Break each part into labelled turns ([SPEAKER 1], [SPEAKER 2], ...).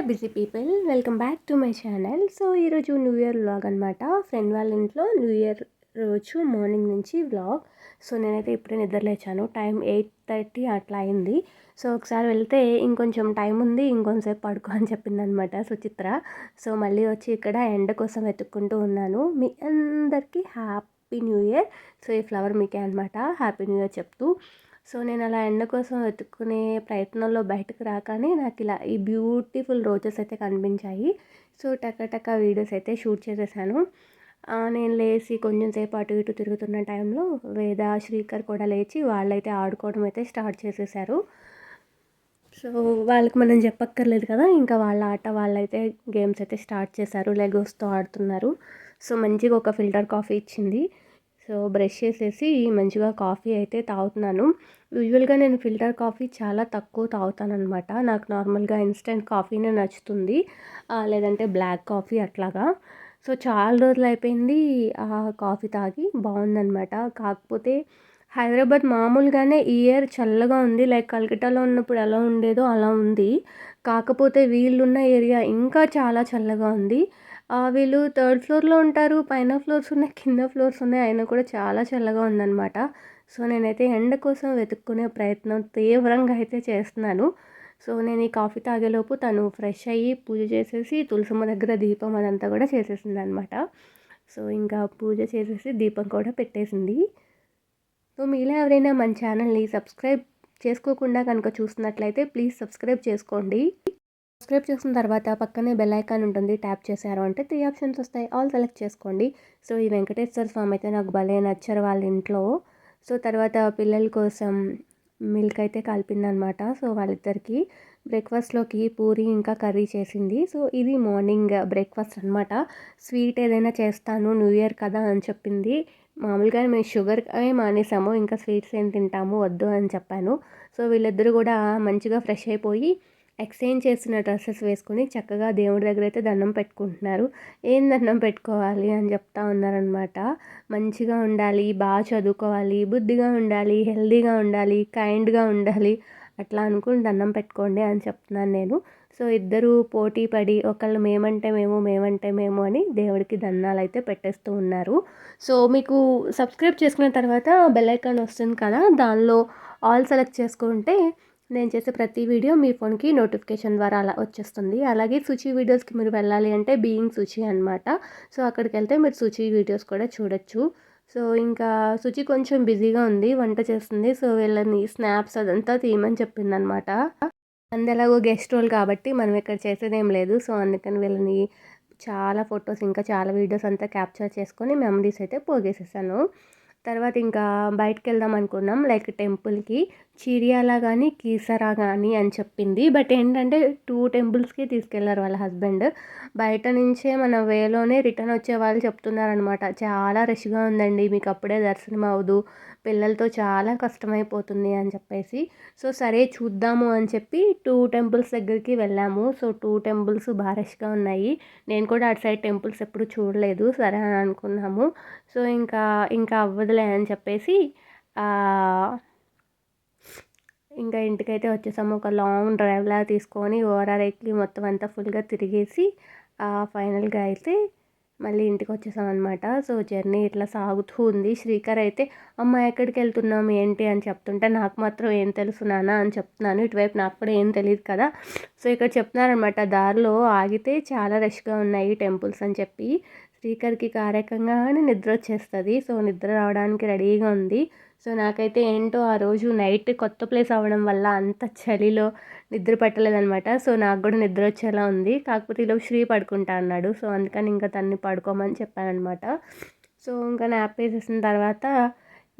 [SPEAKER 1] Hello busy people welcome back to my channel. So ఈరోజు new year vlog అనమాట friend వాళ్ళ ఇంట్లో new year రోజు మార్నింగ్ నుంచి వ్లాగ్. సో నేనైతే ఇప్పుడే నిద్రలేచాను టైం ఎయిట్ థర్టీ అట్లా అయింది. సో ఒకసారి వెళ్తే ఇంకొంచెం టైం ఉంది ఇంకొంచెంసేపు పడుకో అని చెప్పింది అనమాట సుచిత్ర. సో మళ్ళీ వచ్చి ఇక్కడ ఎండ కోసం వెతుక్కుంటూ ఉన్నాను. మీ అందరికీ హ్యాపీ న్యూ ఇయర్. సో ఈ ఫ్లవర్ మీకే అనమాట హ్యాపీ న్యూ ఇయర్ చెప్తూ. సో నేను అలా ఎండ కోసం వెతుక్కునే ప్రయత్నంలో బయటకు రాగానే నాకు ఇలా ఈ బ్యూటిఫుల్ రోజెస్ అయితే కనిపించాయి. సో టక్క వీడియోస్ అయితే షూట్ చేసేసాను. నేను లేచి కొంచెం సేపు అటు ఇటు తిరుగుతున్న టైంలో వేద శ్రీకర్ కూడా లేచి వాళ్ళైతే ఆడుకోవడం అయితే స్టార్ట్ చేసేసారు. సో వాళ్ళకి మనం చెప్పక్కర్లేదు కదా ఇంకా వాళ్ళ ఆట వాళ్ళైతే గేమ్స్ అయితే స్టార్ట్ చేశారు లెగోస్తో ఆడుతున్నారు. సో మంచిగా ఒక ఫిల్టర్ కాఫీ ఇచ్చింది. సో బ్రష్ చేసేసి మంచిగా కాఫీ అయితే తాగుతున్నాను. యూజువల్గా నేను ఫిల్టర్ కాఫీ చాలా తక్కువ తాగుతాను అనమాట నాకు నార్మల్గా ఇన్స్టెంట్ కాఫీనే నచ్చుతుంది. లేదంటే బ్లాక్ కాఫీ అట్లాగా. సో చాలా రోజులు అయిపోయింది ఆ కాఫీ తాగి బాగుందనమాట కాకపోతే హైదరాబాద్ మామూలుగానే ఈ ఇయర్ చల్లగా ఉంది. లైక్ కల్కటాలో ఉన్నప్పుడు ఎలా ఉండేదో అలా ఉంది. కాకపోతే వీళ్ళున్న ఏరియా ఇంకా చాలా చల్లగా ఉంది. వీళ్ళు థర్డ్ ఫ్లోర్లో ఉంటారు పైన ఫ్లోర్స్ ఉన్నాయి కింద ఫ్లోర్స్ ఉన్నాయి అయినా కూడా చాలా చల్లగా ఉందన్నమాట. సో నేనైతే ఎండ కోసం వెతుక్కునే ప్రయత్నం తీవ్రంగా అయితే చేస్తున్నాను. సో నేను ఈ కాఫీ తాగేలోపు తను ఫ్రెష్ అయ్యి పూజ చేసేసి తులసమ్మ దగ్గర దీపం అదంతా కూడా చేసేసింది అనమాట సో ఇంకా పూజ చేసేసి దీపం కూడా పెట్టేసింది. సో మీలో ఎవరైనా మన ఛానల్ని సబ్స్క్రైబ్ చేసుకోకుండా కనుక చూస్తున్నట్లయితే ప్లీజ్ సబ్స్క్రైబ్ చేసుకోండి. సబ్స్క్రైబ్ చేసిన తర్వాత పక్కనే బెల్ ఐకాన్ ఉంటుంది ట్యాప్ చేశారు అంటే త్రీ ఆప్షన్స్ వస్తాయి. ఆల్ సెలెక్ట్ చేసుకోండి. సో ఈ వెంకటేశ్వర స్వామి అయితే నాకు భలే నచ్చారు వాళ్ళ ఇంట్లో. సో తర్వాత పిల్లల కోసం మిల్క్ అయితే కలిపిందనమాట సో వాళ్ళిద్దరికి బ్రేక్ఫాస్ట్లోకి పూరి ఇంకా కర్రీ చేసింది. సో ఇది మార్నింగ్ బ్రేక్ఫాస్ట్ అనమాట స్వీట్ ఏదైనా చేస్తాను న్యూ ఇయర్ కదా అని చెప్పింది. మామూలుగా మేము షుగర్ మానేసాము ఇంకా స్వీట్స్ ఏం తింటాము వద్దు అని చెప్పాను. సో వీళ్ళిద్దరూ కూడా మంచిగా ఫ్రెష్ అయిపోయి ఎక్స్చేంజ్ చేసిన డ్రెస్సెస్ వేసుకొని చక్కగా దేవుడి దగ్గర అయితే దండం పెట్టుకుంటున్నారు. ఏం దండం పెట్టుకోవాలి అని చెప్తా ఉన్నారనమాట మంచిగా ఉండాలి బాగా చదువుకోవాలి బుద్ధిగా ఉండాలి హెల్దీగా ఉండాలి కైండ్గా ఉండాలి అట్లా అనుకుని దండం పెట్టుకోండి అని చెప్తున్నాను నేను. సో ఇద్దరు పోటీ పడి ఒకళ్ళు మేమంటే మేము మేమంటే మేము అని దేవుడికి దండాలు అయితే పెట్టేస్తూ ఉన్నారు. సో మీకు సబ్స్క్రైబ్ చేసుకున్న తర్వాత బెల్ ఐకాన్ వస్తుంది కదా దానిలో ఆల్ సెలెక్ట్ చేసుకుంటే నేను చేసే ప్రతి వీడియో మీ ఫోన్కి నోటిఫికేషన్ ద్వారా అలా వచ్చేస్తుంది. అలాగే సుచి వీడియోస్కి మీరు వెళ్ళాలి అంటే బీయింగ్ సుచి అనమాట సో అక్కడికి వెళ్తే మీరు సుచి వీడియోస్ కూడా చూడొచ్చు. సో ఇంకా సుచి కొంచెం బిజీగా ఉంది వంట చేస్తుంది. సో వీళ్ళని స్నాప్స్ అదంతా తీయమని చెప్పింది అనమాట అందెలాగో గెస్ట్ రోల్ కాబట్టి మనం ఇక్కడ చేసేదేం లేదు. సో అందుకని వీళ్ళని చాలా ఫొటోస్ ఇంకా చాలా వీడియోస్ అంతా క్యాప్చర్ చేసుకొని మెమరీస్ అయితే పోగేసేసాను. తర్వాత ఇంకా బయటకు వెళ్దాం అనుకున్నాం. లైక్ టెంపుల్కి చిరియాల కానీ కీసరా కానీ అని చెప్పింది. బట్ ఏంటంటే టూ టెంపుల్స్కి తీసుకెళ్ళారు వాళ్ళ హస్బెండ్. బయట నుంచే మన వేలోనే రిటర్న్ వచ్చే వాళ్ళు చెప్తున్నారనమాట చాలా రష్గా ఉందండి. మీకు అప్పుడే దర్శనం అవ్వదు పిల్లలతో చాలా కష్టమైపోతుంది అని చెప్పేసి. సో సరే చూద్దాము అని చెప్పి టూ టెంపుల్స్ దగ్గరికి వెళ్ళాము. సో టూ టెంపుల్స్ భారష్గా ఉన్నాయి. నేను కూడా అటు సైడ్ టెంపుల్స్ ఎప్పుడు చూడలేదు. సరే అని అనుకున్నాము. సో ఇంకా ఇంకా అవ్వదులే అని చెప్పేసి ఇంకా ఇంటికైతే వచ్చేసాము. ఒక లాంగ్ డ్రైవ్ లాగా తీసుకొని ఓఆర్ఆర్ ఎక్కి మొత్తం అంతా ఫుల్గా తిరిగేసి ఫైనల్గా అయితే మళ్ళీ ఇంటికి వచ్చేసాం అనమాట సో జర్నీ ఇట్లా సాగుతూ ఉంది. శ్రీకర్ అయితే అమ్మ ఎక్కడికి వెళ్తున్నాం ఏంటి? అని చెప్తుంటే నాకు మాత్రం ఏం తెలుసు నాన్న అని చెప్తున్నాను. ఇటువైపు నాకు కూడా ఏం తెలియదు కదా. సో ఇక్కడ చెప్తున్నారనమాట దారిలో ఆగితే చాలా రష్గా ఉన్నాయి టెంపుల్స్ అని చెప్పి. శ్రీకర్కి కారకంగానే నిద్ర వచ్చేస్తుంది. సో నిద్ర రావడానికి రెడీగా ఉంది. సో నాకైతే ఏంటో ఆ రోజు నైట్ కొత్త ప్లేస్ అవ్వడం వల్ల అంత చలిలో నిద్ర పట్టలేదనమాట సో నాకు కూడా నిద్ర వచ్చేలా ఉంది. కాకపోతే ఇలా శ్రీ పడుకుంటా అన్నాడు. సో అందుకని ఇంకా తన్ని పడుకోమని చెప్పానమాట సో ఇంకా నాప్ వేసేసిన తర్వాత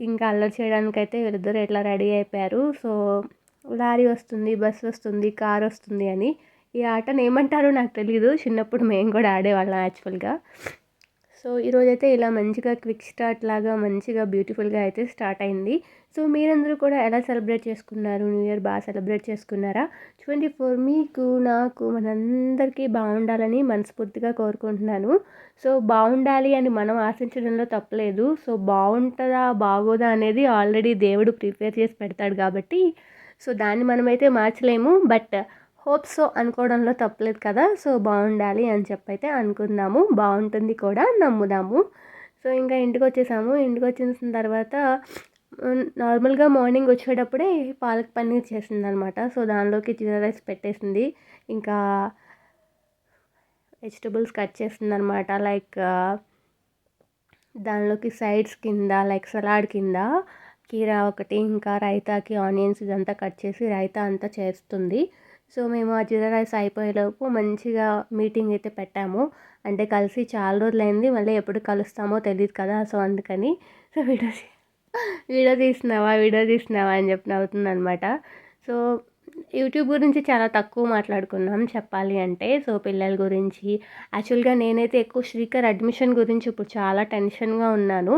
[SPEAKER 1] ఇంకా అల్లరి చేయడానికైతే వీళ్ళిద్దరు ఎట్లా రెడీ అయిపోయారు. సో లారీ వస్తుంది బస్సు వస్తుంది కార్ వస్తుంది అని. ఈ ఆటను ఏమంటారో నాకు తెలియదు చిన్నప్పుడు మేము కూడా ఆడేవాళ్ళం యాక్చువల్గా. సో ఈరోజైతే ఇలా మంచిగా క్విక్ స్టార్ట్ లాగా మంచిగా బ్యూటిఫుల్గా అయితే స్టార్ట్ అయింది. సో మీరందరూ కూడా ఎలా సెలబ్రేట్ చేసుకున్నారు? న్యూ ఇయర్ బాగా సెలబ్రేట్ చేసుకున్నారా? ట్వంటీ ఫోర్ మీకు నాకు మనందరికీ బాగుండాలని మనస్ఫూర్తిగా కోరుకుంటున్నాను. సో బాగుండాలి అని మనం ఆశించడంలో తప్పలేదు. సో బాగుంటుందా బాగోదా అనేది ఆల్రెడీ దేవుడు ప్రిపేర్ చేసి పెడతాడు కాబట్టి సో దాన్ని మనమైతే మార్చలేము. బట్ హోప్ సో అనుకోవడంలో తప్పలేదు కదా సో బాగుండాలి అని చెప్పైతే అనుకుందాము. బాగుంటుంది కూడా నమ్ముదాము. సో ఇంకా ఇంటికి వచ్చేసాము ఇంటికి వచ్చేసిన తర్వాత నార్మల్గా మార్నింగ్ వచ్చేటప్పుడే పాలక్ పన్నీర్ చేసింది అనమాట సో దానిలోకి జీరా రైస్ పెట్టేసింది. ఇంకా వెజిటబుల్స్ కట్ చేస్తుంది అనమాట లైక్ దానిలోకి సైడ్స్ కింద లైక్ సలాడ్ కింద కీరా ఒకటి ఇంకా రైతాకి ఆనియన్స్ ఇదంతా కట్ చేసి రైతా అంతా చేస్తుంది. సో మేము ఆ జీరా రైస్ అయిపోయేలోపు మంచిగా మీటింగ్ అయితే పెట్టాము. అంటే కలిసి చాలా రోజులైంది మళ్ళీ ఎప్పుడు కలుస్తామో తెలియదు కదా సో అందుకని సో వీడియో వీడియో తీసినావా వీడియో తీసినావా అని చెప్పి అవుతుంది అనమాట సో యూట్యూబ్ గురించి చాలా తక్కువ మాట్లాడుకున్నాం చెప్పాలి అంటే. సో పిల్లల గురించి యాక్చువల్గా నేనైతే ఎక్కువ శ్రీకర్ అడ్మిషన్ గురించి ఇప్పుడు చాలా టెన్షన్గా ఉన్నాను.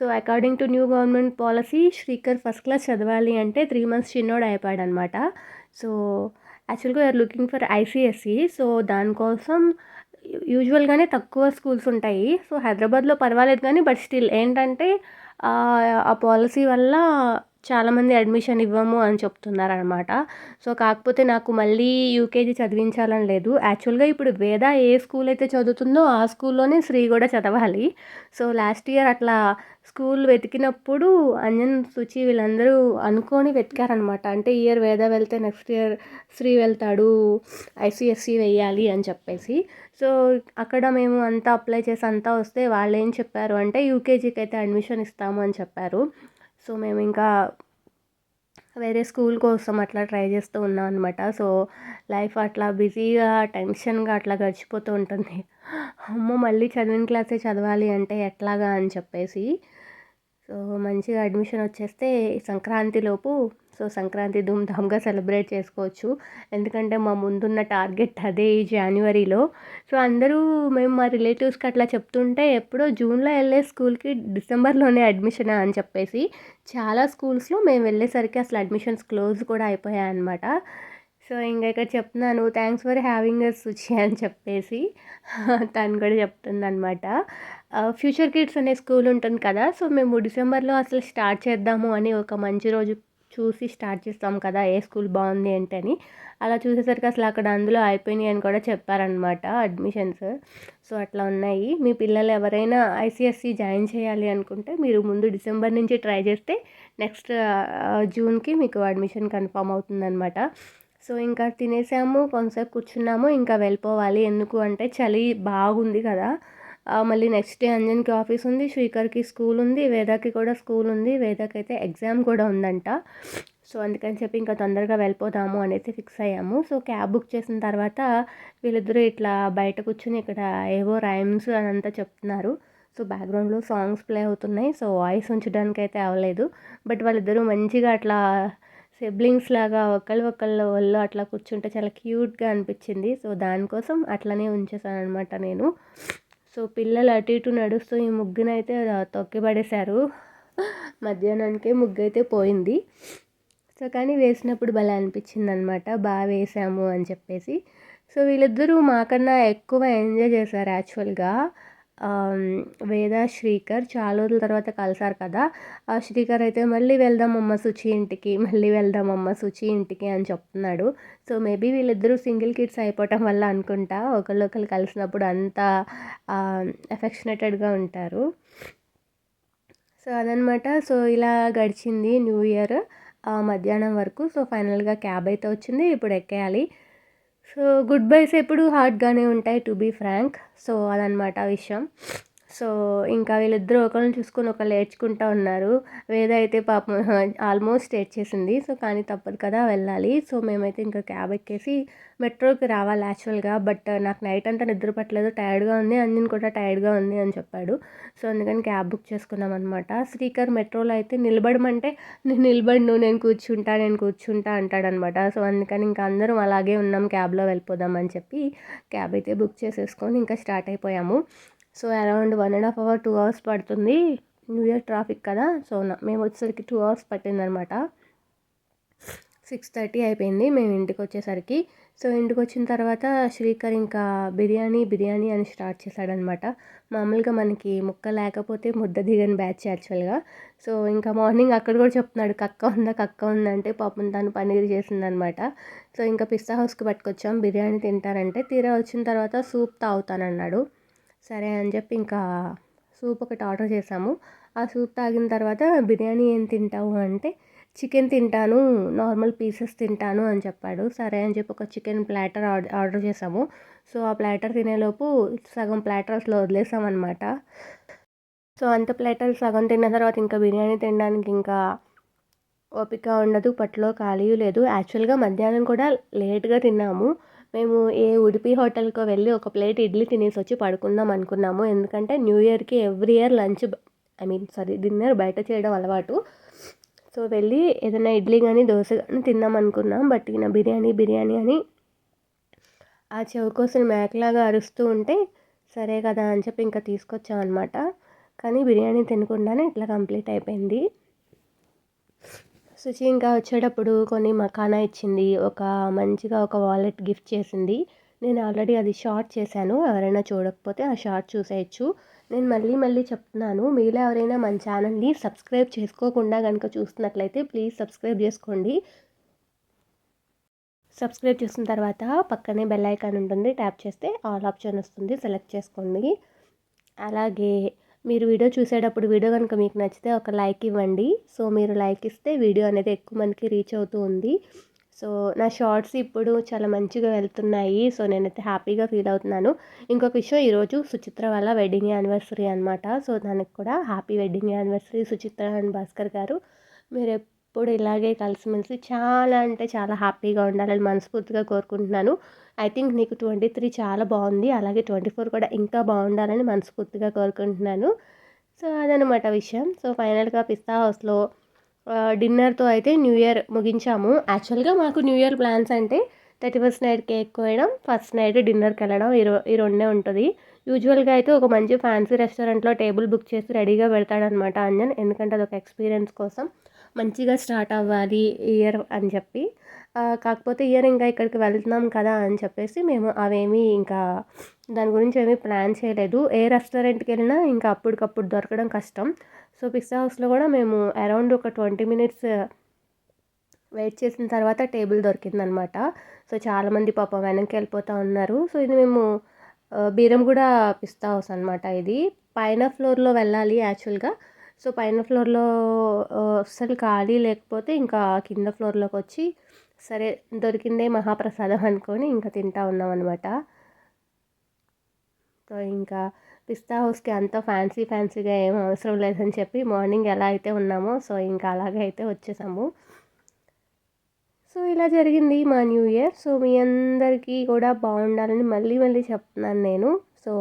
[SPEAKER 1] So according to new government policy Srikar first class చదవాలి అంటే త్రీ మంత్స్ చిన్నోడు అయిపోయాడు అనమాట సో యాక్చువల్గా are looking for ICSE so దానికోసం యూజువల్గానే తక్కువ స్కూల్స్ ఉంటాయి. సో హైదరాబాద్లో పర్వాలేదు కానీ బట్ స్టిల్ ఏంటంటే ఆ పాలసీ వల్ల చాలామంది అడ్మిషన్ ఇవ్వము అని చెప్తున్నారనమాట. సో కాకపోతే నాకు మళ్ళీ యూకేజీ చదివించాలని లేదు. యాక్చువల్గా ఇప్పుడు వేద ఏ స్కూల్ అయితే చదువుతుందో ఆ స్కూల్లోనే శ్రీ కూడా చదవాలి. సో లాస్ట్ ఇయర్ అట్లా స్కూల్ వెతికినప్పుడు అంజన్ శుచి వీళ్ళందరూ అనుకొని వెతికారనమాట. అంటే ఇయర్ వేద వెళ్తే నెక్స్ట్ ఇయర్ శ్రీ వెళ్తాడు ఐసీఎస్సి వెయ్యాలి అని చెప్పేసి. సో అక్కడ మేము అంతా అప్లై చేసి అంతా వస్తే వాళ్ళు ఏం చెప్పారు అంటే యూకేజీకి అయితే అడ్మిషన్ ఇస్తాము అని చెప్పారు. సో మేము ఇంకా వేరే స్కూల్ కోసం అట్లా ట్రై చేస్తూ ఉన్నాం అనమాట సో లైఫ్ అట్లా బిజీగా టెన్షన్గా అట్లా గడిచిపోతూ ఉంటుంది. అమ్మో మళ్ళీ చదివిన క్లాసే చదవాలి అంటే ఎట్లాగా అని చెప్పేసి. సో మంచిగా అడ్మిషన్ వచ్చేస్తే సంక్రాంతిలోపు సో సంక్రాంతి ధూమ్ధామ్గా సెలబ్రేట్ చేసుకోవచ్చు. ఎందుకంటే మా ముందున్న టార్గెట్ అదే ఈ జనవరిలో సో అందరూ మేము మా రిలేటివ్స్కి అట్లా చెప్తుంటే ఎప్పుడో జూన్లో వెళ్ళే స్కూల్కి డిసెంబర్లోనే అడ్మిషన్ అని చెప్పేసి చాలా స్కూల్స్లో మేము వెళ్ళేసరికి అసలు అడ్మిషన్స్ క్లోజ్ కూడా అయిపోయాయి అనమాట సో ఇంకా ఇక్కడ చెప్తున్నాను thanks for having a Suchi అని చెప్పేసి తను కూడా చెప్తుంది అనమాట ఫ్యూచర్ కిడ్స్ అనే స్కూల్ ఉంటుంది కదా సో మేము డిసెంబర్లో అసలు స్టార్ట్ చేద్దాము అని ఒక మంచి రోజు చూసి స్టార్ట్ చేస్తాం కదా ఏ స్కూల్ బాగుంది అంటే అని అలా చూసేసరికి అసలు అక్కడ అందులో అయిపోయినాయి అని కూడా చెప్పారనమాట అడ్మిషన్స్. సో అట్లా ఉన్నాయి. మీ పిల్లలు ఎవరైనా ఐసీఎస్సి జాయిన్ చేయాలి అనుకుంటే మీరు ముందు డిసెంబర్ నుంచి ట్రై చేస్తే నెక్స్ట్ జూన్కి మీకు అడ్మిషన్ కన్ఫామ్ అవుతుందనమాట సో ఇంకా తినేసాము కొంతసేపు కూర్చున్నాము ఇంకా వెళ్ళిపోవాలి. ఎందుకు అంటే చలి బాగుంది కదా. మళ్ళీ నెక్స్ట్ డే అంజన్కి ఆఫీస్ ఉంది శ్రీకర్కి స్కూల్ ఉంది వేదాకి కూడా స్కూల్ ఉంది వేదాకి అయితే ఎగ్జామ్ కూడా ఉందంట. సో అందుకని చెప్పి ఇంకా తొందరగా వెళ్ళిపోదాము అనేసి ఫిక్స్ అయ్యాము. సో క్యాబ్ బుక్ చేసిన తర్వాత వీళ్ళిద్దరూ ఇట్లా బయట కూర్చొని ఇక్కడ ఏవో రైమ్స్ అని అంతా చెప్తున్నారు సో బ్యాక్గ్రౌండ్లో సాంగ్స్ ప్లే అవుతున్నాయి. సో వాయిస్ ఉంచడానికి అయితే అవ్వలేదు. బట్ వాళ్ళిద్దరూ మంచిగా అట్లా సిబ్లింగ్స్ లాగా ఒకళ్ళు ఒకళ్ళ వాళ్ళు అట్లా కూర్చుంటే చాలా క్యూట్గా అనిపించింది. సో దానికోసం అట్లనే ఉంచేసాను అనమాట నేను. సో పిల్లలు అటు ఇటు నడుస్తూ ఈ ముగ్గునైతే తొక్కిపడేశారు. మధ్యాహ్నానికే ముగ్గు అయితే పోయింది. సో కానీ వేసినప్పుడు భలే అనిపించింది అనమాట బాగా వేసాము అని చెప్పేసి. సో వీళ్ళిద్దరూ మాకన్నా ఎక్కువ ఎంజాయ్ చేశారు యాక్చువల్గా. వేద శ్రీకర్ చాలా రోజుల తర్వాత కలిసారు కదా. ఆ శ్రీకర్ అయితే మళ్ళీ వెళ్దాం అమ్మ సుచి ఇంటికి మళ్ళీ వెళ్దాం అమ్మ సుచి ఇంటికి అని చెప్తున్నాడు. సో మేబీ వీళ్ళిద్దరూ సింగిల్ కిడ్స్ అయిపోవటం వల్ల అనుకుంటా ఒకళ్ళు కలిసినప్పుడు అంత ఎఫెక్షనేటెడ్గా ఉంటారు. సో అదనమాట. సో ఇలా గడిచింది న్యూ ఇయర్ మధ్యాహ్నం వరకు. సో ఫైనల్గా క్యాబ్ అయితే వచ్చింది ఇప్పుడు ఎక్కేయాలి. సో గుడ్ బైస్ ఎప్పుడు హార్డ్గానే ఉంటాయి టు బీ ఫ్రాంక్ సో అదనమాట విషయం. సో ఇంకా వీళ్ళిద్దరూ ఒకరిని చూసుకొని ఒకళ్ళు ఏడ్చుకుంటూ ఉన్నారు. వేద అయితే పాపం ఆల్మోస్ట్ ఏడ్చేసింది. సో కానీ తప్పదు కదా వెళ్ళాలి. సో మేమైతే ఇంకా క్యాబ్ ఎక్కేసి మెట్రోకి రావాలి యాక్చువల్గా. బట్ నాకు నైట్ అంతా నిద్ర పట్టలేదు. టైర్డ్గా ఉంది. అంజన్ కూడా టైర్డ్గా ఉంది అని చెప్పాడు. సో అందుకని క్యాబ్ బుక్ చేసుకున్నాం అనమాట శ్రీకర్ మెట్రోలో అయితే నిలబడమంటే నేను నిలబడిను నేను కూర్చుంటా నేను కూర్చుంటా అంటాడనమాట సో అందుకని ఇంకా అందరం అలాగే ఉన్నాం. క్యాబ్లో వెళ్ళిపోదాం అని చెప్పి క్యాబ్ అయితే బుక్ చేసేసుకొని ఇంకా స్టార్ట్ అయిపోయాము. So around one and half hour two hours పడుతుంది. న్యూ ఇయర్ ట్రాఫిక్ కదా సో మేము వచ్చేసరికి టూ అవర్స్ పట్టిందనమాట. సిక్స్ థర్టీ అయిపోయింది మేము ఇంటికి వచ్చేసరికి. సో ఇంటికి వచ్చిన తర్వాత శ్రీకర్ ఇంకా బిర్యానీ బిర్యానీ అని స్టార్ట్ చేశాడనమాట. మామూలుగా మనకి ముక్క లేకపోతే ముద్ద దిగని బ్యాచ్ యాక్చువల్గా. సో ఇంకా మార్నింగ్ అక్కడ కూడా చెప్తున్నాడు కక్క ఉందా కక్క ఉందంటే పాపం తను పన్నీర్ చేసిందనమాట. సో ఇంకా పిస్తా హౌస్కి పట్టుకొచ్చాం బిర్యానీ తింటానంటే తీరా వచ్చిన తర్వాత సూప్ తాగుతానన్నాడు. సరే అని చెప్పి ఇంకా సూప్ ఒకటి ఆర్డర్ చేసాము ఆ సూప్ తాగిన తర్వాత బిర్యానీ ఏం తింటావు అంటే చికెన్ తింటాను నార్మల్ పీసెస్ తింటాను అని చెప్పాడు. సరే అని చెప్పి ఒక చికెన్ ప్లాటర్ ఆర్డర్ చేసాము సో ఆ ప్లాటర్ తినేలోపు సగం ప్లాటర్ అసలు వదిలేసామన్నమాట. సో అంత ప్లాటర్ సగం తిన్న తర్వాత ఇంకా బిర్యానీ తినడానికి ఇంకా ఓపిక ఉండదు పట్లో ఖాళీ లేదు. యాక్చువల్గా మధ్యాహ్నం కూడా లేట్గా తిన్నాము. మేము ఏ ఉడిపి హోటల్కో వెళ్ళి ఒక ప్లేట్ ఇడ్లీ తినేసి వచ్చి పడుకుందాం అనుకున్నాము. ఎందుకంటే న్యూ ఇయర్కి every year lunch I mean sorry dinner బయట చేయడం అలవాటు. సో వెళ్ళి ఏదైనా ఇడ్లీ కానీ దోశ కానీ తిందాం అనుకున్నాం. బట్ ఈయన బిర్యానీ బిర్యానీ అని ఆ చెవు కోసం మేకలాగా అరుస్తూ ఉంటే సరే కదా అని చెప్పి ఇంకా తీసుకొచ్చాం అనమాట కానీ బిర్యానీ తినకుండానే ఇట్లా కంప్లీట్ అయిపోయింది. సుచి ఇంకా వచ్చేటప్పుడు కొన్ని మకానా ఇచ్చింది. ఒక మంచిగా ఒక వాలెట్ గిఫ్ట్ చేసింది. నేను ఆల్రెడీ అది షార్ట్ చేశాను. ఎవరైనా చూడకపోతే ఆ షార్ట్ చూసేయచ్చు. నేను మళ్ళీ మళ్ళీ చెప్తున్నాను. మీలో ఎవరైనా మన ఛానల్ని సబ్స్క్రైబ్ చేసుకోకుండా కనుక చూస్తున్నట్లయితే ప్లీజ్ సబ్స్క్రైబ్ చేసుకోండి. సబ్స్క్రైబ్ చేసిన తర్వాత పక్కనే బెల్ ఐకాన్ ఉంటుంది. ట్యాప్ చేస్తే ఆల్ ఆప్షన్ వస్తుంది. సెలెక్ట్ చేసుకోండి. అలాగే మీరు వీడియో చూసేటప్పుడు వీడియో కనుక మీకు నచ్చితే ఒక లైక్ ఇవ్వండి. సో మీరు లైక్ ఇస్తే వీడియో అనేది ఎక్కువ మందికి రీచ్ అవుతూ ఉంది. సో నా షార్ట్స్ ఇప్పుడు చాలా మంచిగా వెళ్తున్నాయి. సో నేనైతే హ్యాపీగా ఫీల్ అవుతున్నాను. ఇంకొక విషయం ఈరోజు సుచిత్ర వాళ్ళ వెడ్డింగ్ యానివర్సరీ అనమాట సో దానికి కూడా happy wedding anniversary Suchitra and Bhaskar garu. మీరు ఎప్పుడు ఇలాగే కలిసిమెలిసి చాలా అంటే చాలా హ్యాపీగా ఉండాలని మనస్ఫూర్తిగా కోరుకుంటున్నాను. ఐ థింక్ నీకు ట్వంటీ త్రీ చాలా బాగుంది. అలాగే ట్వంటీ ఫోర్ కూడా ఇంకా బాగుండాలని మనస్ఫూర్తిగా కోరుకుంటున్నాను. సో అదనమాట విషయం. సో ఫైనల్గా పిస్తా హౌస్లో డిన్నర్తో అయితే న్యూ ఇయర్ ముగించాము. యాక్చువల్గా మాకు న్యూ ఇయర్ ప్లాన్స్ అంటే థర్టీ ఫస్ట్ నైట్ కేక్ కోయడం ఫస్ట్ నైట్ డిన్నర్కి వెళ్ళడం ఈ రో ఈ రెండే ఉంటుంది. యూజువల్గా అయితే ఒక మంచి ఫ్యాన్సీ రెస్టారెంట్లో టేబుల్ బుక్ చేసి రెడీగా పెడతాడనమాట అంజన్ ఎందుకంటే అదొక ఎక్స్పీరియన్స్ కోసం. మంచిగా స్టార్ట్ అవ్వాలి ఇయర్ అని చెప్పి. కాకపోతే ఇయర్ ఇంకా ఇక్కడికి వెళ్తున్నాం కదా అని చెప్పేసి మేము అవేమీ ఇంకా దాని గురించి ఏమీ ప్లాన్ చేయలేదు. ఏ రెస్టారెంట్కి వెళ్ళినా ఇంకా అప్పటికప్పుడు దొరకడం కష్టం. సో పిజ్జా హౌస్లో కూడా మేము అరౌండ్ ఒక ట్వంటీ మినిట్స్ వెయిట్ చేసిన తర్వాత టేబుల్ దొరికిందనమాట. సో చాలామంది పాపం వెనక్కి వెళ్ళిపోతూ ఉన్నారు. సో ఇది మేము బీరం కూడా పిస్తా హౌస్ అనమాట ఇది. పైన ఫ్లోర్లో వెళ్ళాలి యాక్చువల్గా. సో పైన ఫ్లోర్లో అస్సలు ఖాళీ లేకపోతే ఇంకా కింద ఫ్లోర్లోకి వచ్చి సరే దొరికిందే మహాప్రసాదం అనుకొని ఇంకా తింటా ఉన్నాం అనమాట సో ఇంకా పిస్తా హౌస్కి అంత ఫ్యాన్సీ ఫ్యాన్సీగా ఏం అవసరం లేదని చెప్పి మార్నింగ్ ఎలా అయితే ఉన్నామో సో ఇంకా అలాగే అయితే వచ్చేసాము. సో ఇలా జరిగింది మా న్యూ ఇయర్. సో మీ అందరికీ కూడా బాగుండాలని మళ్ళీ మళ్ళీ చెప్తున్నాను నేను. సో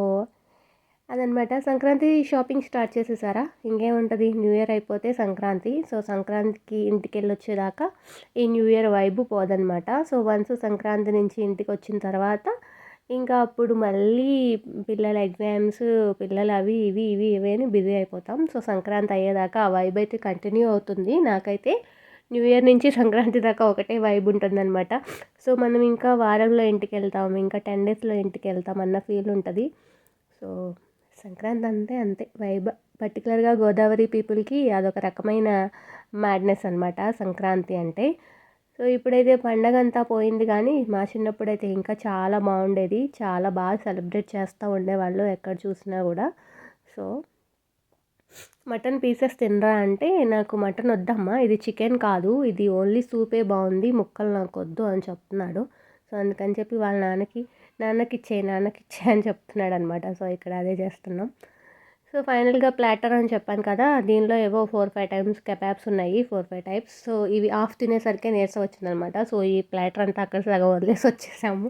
[SPEAKER 1] అదనమాట. సంక్రాంతి షాపింగ్ స్టార్ట్ చేసేసారా? ఇంకేముంటుంది? న్యూ ఇయర్ అయిపోతే సంక్రాంతి. సో సంక్రాంతికి ఇంటికి వెళ్ళొచ్చేదాకా ఈ న్యూ ఇయర్ వైబు పోదనమాట. సో వన్స్ సంక్రాంతి నుంచి ఇంటికి వచ్చిన తర్వాత ఇంకా అప్పుడు మళ్ళీ పిల్లల ఎగ్జామ్స్ పిల్లలు అవి ఇవి ఇవి ఇవి అని బిజీ అయిపోతాం. సో సంక్రాంతి అయ్యేదాకా ఆ వైబ్ అయితే కంటిన్యూ అవుతుంది. నాకైతే న్యూ ఇయర్ నుంచి సంక్రాంతి దాకా ఒకటే వైబ్ ఉంటుందన్నమాట సో మనం ఇంకా వారంలో ఇంటికి వెళ్తాం ఇంకా టెన్ డేస్లో ఇంటికి వెళ్తాం అన్న ఫీల్ ఉంటుంది. సో సంక్రాంతి అంతే. అంతే వైబ్ పర్టికులర్గా గోదావరి పీపుల్కి అదొక రకమైన మ్యాడ్నెస్ అనమాట సంక్రాంతి అంటే. సో ఇప్పుడైతే పండగ అంతా పోయింది కానీ మా చిన్నప్పుడైతే ఇంకా చాలా బాగుండేది. చాలా బాగా సెలబ్రేట్ చేస్తూ ఉండేవాళ్ళు ఎక్కడ చూసినా కూడా. సో మటన్ పీసెస్ తినరా అంటే నాకు మటన్ వద్దమ్మా. ఇది చికెన్ కాదు. ఇది ఓన్లీ సూపే బాగుంది. ముక్కలు నాకు వద్దు అని చెప్తున్నాడు. సో అందుకని చెప్పి వాళ్ళ నాన్నకి నాన్నకి ఇచ్చే నాన్నకి ఇచ్చే అని చెప్తున్నాడు అనమాట సో ఇక్కడ అదే చేస్తున్నాం. సో ఫైనల్గా ప్లాటర్ అని చెప్పాను కదా దీనిలో ఏవో ఫోర్ ఫైవ్ టైమ్స్ కెపాబ్స్ ఉన్నాయి ఫోర్ ఫైవ్ టైప్స్. సో ఇవి ఆఫ్ తినేసరికి నీరసం వచ్చిందనమాట సో ఈ ప్లాటర్ అంతా అక్కడ సగం వదిలేసి వచ్చేసాము.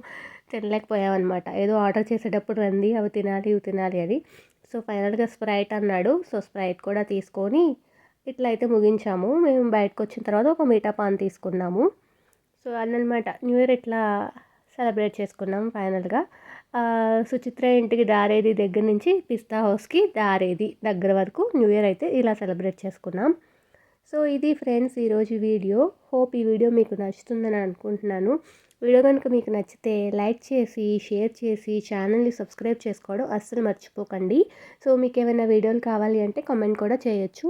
[SPEAKER 1] తినలేకపోయామన్నమాట. ఏదో ఆర్డర్ చేసేటప్పుడు రండి అవి తినాలి ఇవి తినాలి అని. సో ఫైనల్గా స్ప్రైట్ అన్నాడు. సో స్ప్రైట్ కూడా తీసుకొని ఇట్లా అయితే ముగించాము. మేము బయటకు వచ్చిన తర్వాత ఒక మీటా పాన్ తీసుకున్నాము. సో అన్నమాట. న్యూ ఇయర్ ఇట్లా సెలబ్రేట్ చేసుకున్నాం ఫైనల్గా. సుచిత్ర ఇంటికి దారేది దగ్గర నుంచి పిస్తా హౌస్కి దారేది దగ్గర వరకు న్యూ ఇయర్ అయితే ఇలా సెలబ్రేట్ చేసుకున్నాం. సో ఇది ఫ్రెండ్స్ ఈరోజు వీడియో. హోప్ ఈ వీడియో మీకు నచ్చుతుందని అనుకుంటున్నాను. వీడియో కనుక మీకు నచ్చితే లైక్ చేసి షేర్ చేసి ఛానల్ని సబ్స్క్రైబ్ చేసుకోవడం అస్సలు మర్చిపోకండి. సో మీకు ఏమైనా వీడియోలు కావాలి అంటే కామెంట్ కూడా చేయొచ్చు.